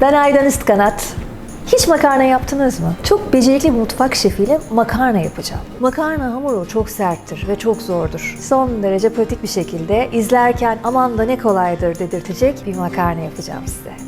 Ben Aydan Üstkanat. Hiç makarna yaptınız mı? Çok becerikli bir mutfak şefiyle makarna yapacağım. Makarna hamuru çok serttir ve çok zordur. Son derece pratik bir şekilde izlerken aman da ne kolaydır dedirtecek bir makarna yapacağım size.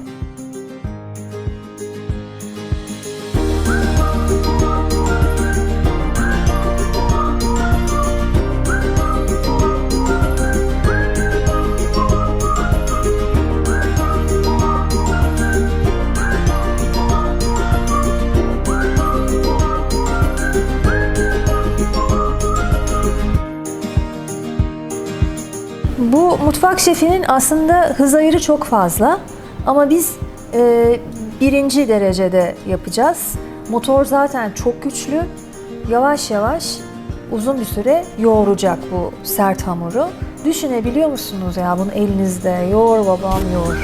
Mutfak şefinin aslında hız ayırı çok fazla ama biz e, birinci derecede yapacağız. Motor zaten çok güçlü. Yavaş yavaş uzun bir süre yoğuracak bu sert hamuru. Düşünebiliyor musunuz ya bunu elinizde yoğur babam yoğur.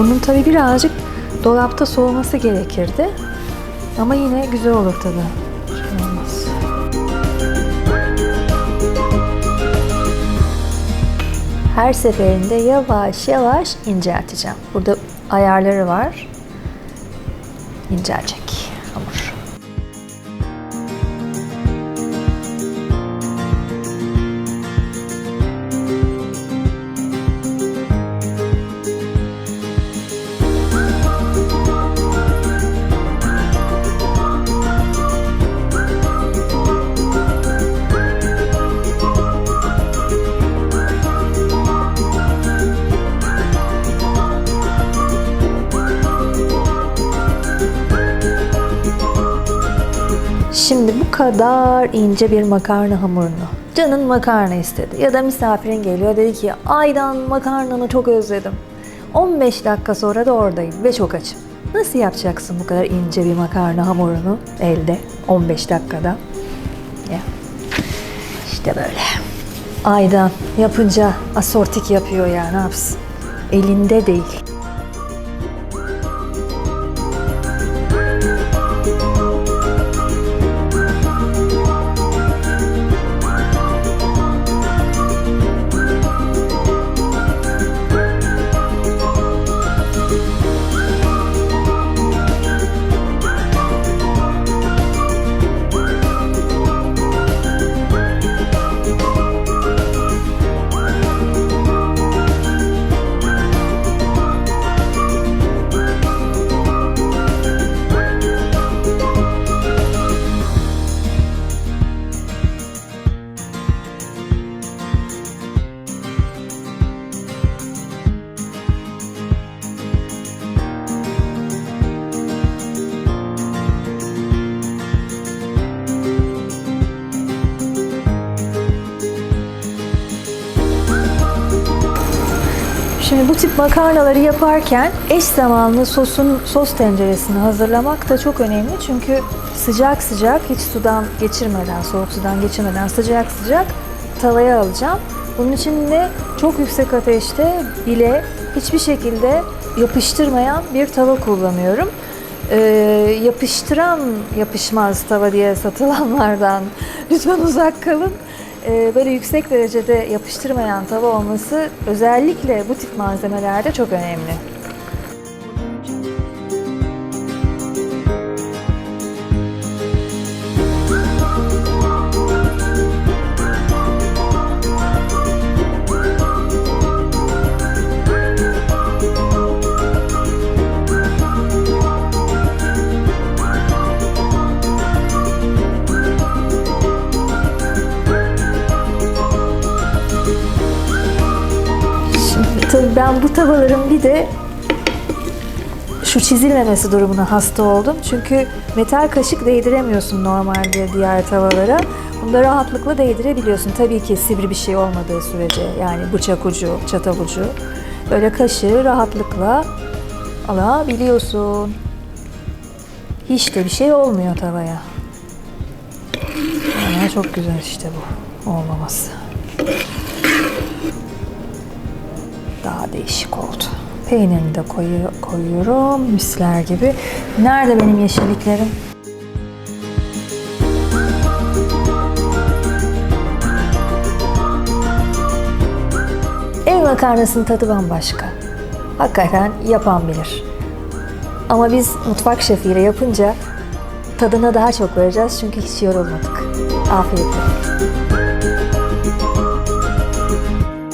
Bunun tabii birazcık dolapta soğuması gerekirdi. Ama yine güzel olur tabii. Her seferinde yavaş yavaş incelteceğim. Burada ayarları var. İncelecek Şimdi bu kadar ince bir makarna hamurunu. Canın makarna istedi ya da misafirin geliyor dedi ki Aydan makarnanı çok özledim. 15 dakika sonra da oradayım ve çok açım. Nasıl yapacaksın bu kadar ince bir makarna hamurunu elde 15 dakikada? Ya. İşte böyle. Aydan yapınca asortik yapıyor ya ne yapsın? Elinde değil. Şimdi bu tip makarnaları yaparken eş zamanlı sosun sos tenceresini hazırlamak da çok önemli. Çünkü sıcak sıcak hiç sudan geçirmeden, soğuk sudan geçirmeden sıcak sıcak tavaya alacağım. Bunun için de çok yüksek ateşte bile hiçbir şekilde yapıştırmayan bir tava kullanıyorum. Ee, yapıştıran yapışmaz tava diye satılanlardan lütfen uzak kalın. Ee, böyle yüksek derecede yapıştırmayan tava olması özellikle bu tip malzemelerde çok önemli. Ben bu tavaların bir de şu çizilmemesi durumuna hasta oldum. Çünkü metal kaşık değdiremiyorsun normalde diğer tavalara. Bunda rahatlıkla değdirebiliyorsun. Tabii ki sivri bir şey olmadığı sürece yani bıçak ucu, çatal ucu. Böyle kaşığı rahatlıkla alabiliyorsun. Hiç de bir şey olmuyor tavaya. Ama çok güzel işte bu olmaması. Daha değişik oldu. Peynirini de koyu- koyuyorum misler gibi. Nerede benim yeşilliklerim? Ev makarnasının tadı bambaşka. Hakikaten yapan bilir. Ama biz mutfak şefiyle yapınca tadına daha çok vereceğiz çünkü hiç yorulmadık. Afiyet olsun.